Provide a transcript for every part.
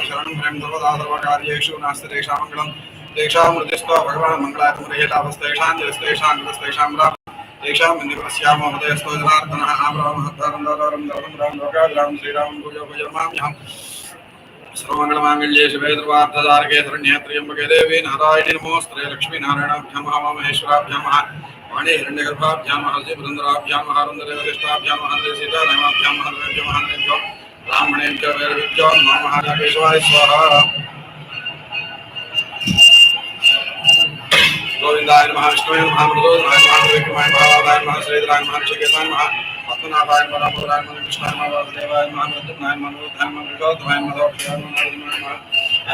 శరణం నాస్తి తేషాం మంగళం. తేషాం మృతిస్వ భగవాన్ మంగళాత్మరే లాభస్తేషాం జలస్తేషాం కృతస్తేషాం రామ తేషాం నిపశ్యామ ఉదయస్తో జనార్దన ఆమరామ హత్తారం దారం దారం రామ లోకాభిరామ శ్రీరామం భుజో భుజమామ్యహం సర్వమంగళమాంగళ్యే శివే ధ్రువార్థదారకే ధరణ్యేత్ర్యంబకే దేవీ నారాయణి నమోస్త్రే లక్ష్మీనారాయణాభ్యాం హరే సీతారామాభ్యాం वैरविभ्यो नमो महाराजेश्वराय स्वाहा गोविन्दाय नमः विष्णुवे नमः मृदोदनाय नमः विक्रमाय भावाय नमः श्रीधराय नमः ऋषिकेताय नमः पद्मनाभाय नमः रामपुराय नमः कृष्णाय नमः वासुदेवाय नमः मृत्युनाय नमः मृताय नमः विगोधनाय नमः दोक्षाय नमः नमः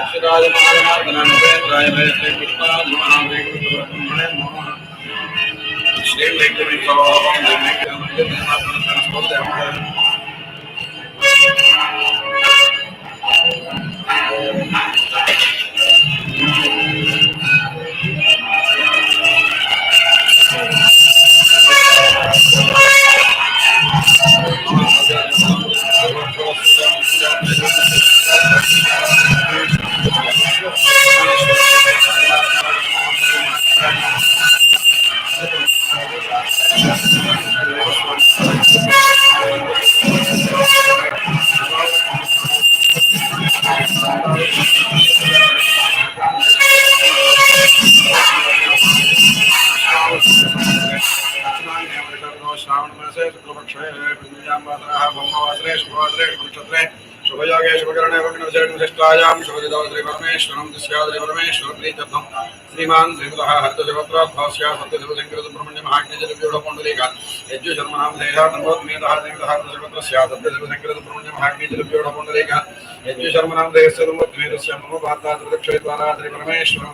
अक्षराय नमः जनार्दनाय नमः वेदाय वेदे कृष्णाय नमः वेदब्रह्मणे नमः श्रीं वेङ्कटेश्वराय नमः श्रावण मासे शुक्लपक्षे पृथिव्यां वासरः ब्रह्मवासरे शुभवासरे शुभनक्षत्रे शुभयोगे शुभकरणे वग्नविशेषनिष्ठायां शुभदिदोद्रि परमेश्वरं तस्याद्रि परमेश्वर प्रीत्यर्थं श्रीमान् श्रीमतः हर्तजगत्राध्वास्या सत्यशिवशङ्करसुब्रह्मण्यमहाग्निजलव्यूढपुण्डरीक यज्जुशर्मणां देहा नमोत्मेतः देवतः हर्तजगत्रस्या सत्यशिवशङ्करसुब्रह्मण्यमहाग्निजलव्यूढपुण्डरीक यज्जुशर्मणां देहस्य नमोत्मेतस्य मम पात्राद्रिदक्षयद्वाराद्रि परमेश्वरं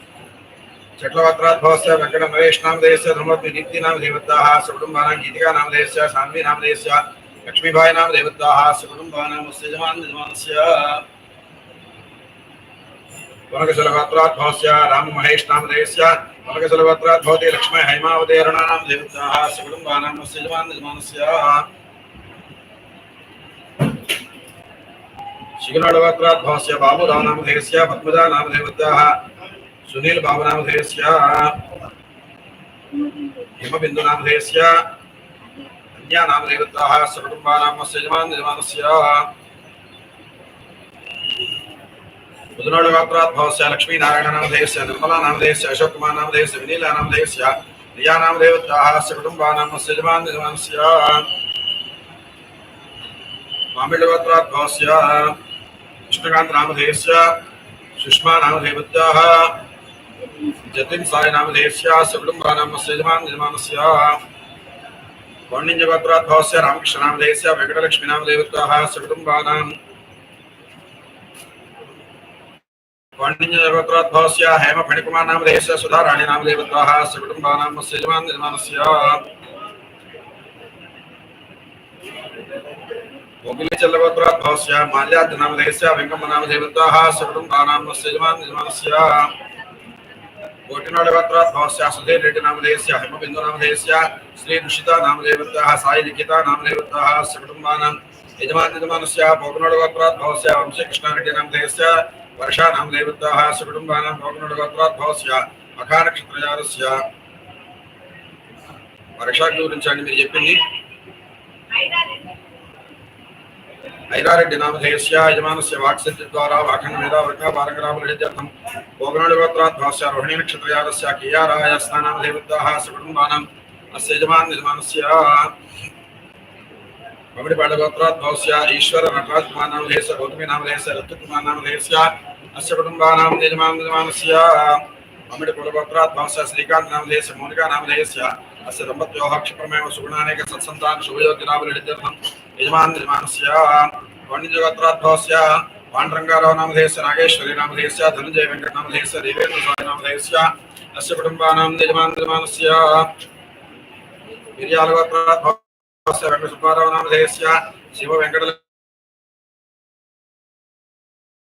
चक्रवत्राद्भवस्य वेङ्कटनरेशनामधेयस्य देवताः सकुटुम्बानां गीतिका नामधेयस्य सान्वी नामधेयस्य लक्ष्मीबाई नाम देवताः सकुटुम्बानां यजमान यजमानस्य। वनकशलगोत्राद्भवस्य राममहेश नामधेयस्य वनकशलगोत्राद्भवति लक्ष्मी हैमावतीर्णानां देवताः सकुटुम्बानां यजमान यजमानस्य। शिखनोडगोत्राद्भवस्य बाबुराव नामधेयस्य पद्मजा नाम देवताः सुनील बाबू नामधेयस्य हिमबिन्दु नामधेयस्य अन्या नामदेवताः सकुटुम्बानामस्य यजमान यजमानस्य बुधनोडगोत्राद्भवस्य लक्ष्मीनारायण नामधेयस्य निर्मला नामधेयस्य अशोक कुमार नामधेयस्य विनीला नामधेयस्य प्रिया नामदेवताः सकुटुम्बानामस्य यजमान यजमानस्य सुषमा नामदेवत्याः जतिन साय नामधेयस्य सकुटुम्बानामस्य यजमान यजमानस्य वाणिज्यगोत्राद्भवस्य रामकृष्ण नामधेयस्य वेङ्कटलक्ष्मी नामदेवताः सकुटुम्बानां वाणिज्यगोत्राद्भवस्य हेमफणिकुमार नामधेयस्य सुधाराणि नामदेवताः सकुटुम्बानामस्य यजमान यजमानस्य गोकुलचल्लगोत्राद्भवस्य माल्याद् नामधेयस्य वेङ्कम्म नामदेवताः सकुटुम्बानामस्य यजमान यजमानस्य कोटिनाडगोत्राद्भवस्य सुधीर रेड्डी नामधेयस्य हिमबिन्दु नामधेयस्य श्री दुषिता नामदेवताः साई लिखिता नामदेवताः सकुटुम्बानां यजमान यजमानस्य भोगनोडगोत्राद्भवस्य वंशकृष्णारेड्डी नामधेयस्य वर्षा नामदेवताः सकुटुम्बानां भोगनोडगोत्राद्भवस्य అఖానక్షత్రజాలస్య వర్షాగ్ని గురించి అండి మీరు చెప్పింది ఐరారెడ్డి నామధేయస్య యజమానస్య వాక్సత్య ద్వారా వాఖండ మీద వర్గ పారగ్రామలిత్యర్థం భోగనాడుగోత్రాద్భాస్య రోహిణీ నక్షత్రజాలస్య కియారాయ స్నానామదేవతాः సకుటుంబానాం అస్య యజమాన్ యజమానస్య మమిడిపాడ గోత్రాద్భవస్య ఈశ్వర నటరాజ్ కుమార్ నామధేయస్య గౌతమి నామధేయస్య రత్తు కుమార్ నామధేయస్య అస్య కుటుంబానాం యజమాన్ యజమానస్య మమిడి కులగోత్రాద్భవస్య శ్రీకాంత్ నామధేయస్య మౌనికా నామధేయస్య అస్య దంపత్యోः క్షిప్రమేవ సుగుణానేక సత్సంతాన శుభయోగ్యనామలిత్యర్థం యజమాంద్రిమానస్య వాణిజ్యగోత్రాధ్వస్య పాండ్రంగారావు నామధేయస్య నాగేశ్వరి నామధేయస్య ధనుంజయ వెంకట నామధేయస్య దేవేంద్ర స్వామి నామధేయస్య అస్య కుటుంబానాం యజమాంద్రిమానస్య మిర్యాలగోత్రాధ్వస్య వెంకట సుబ్బారావు నామధేయస్య శివ వెంకట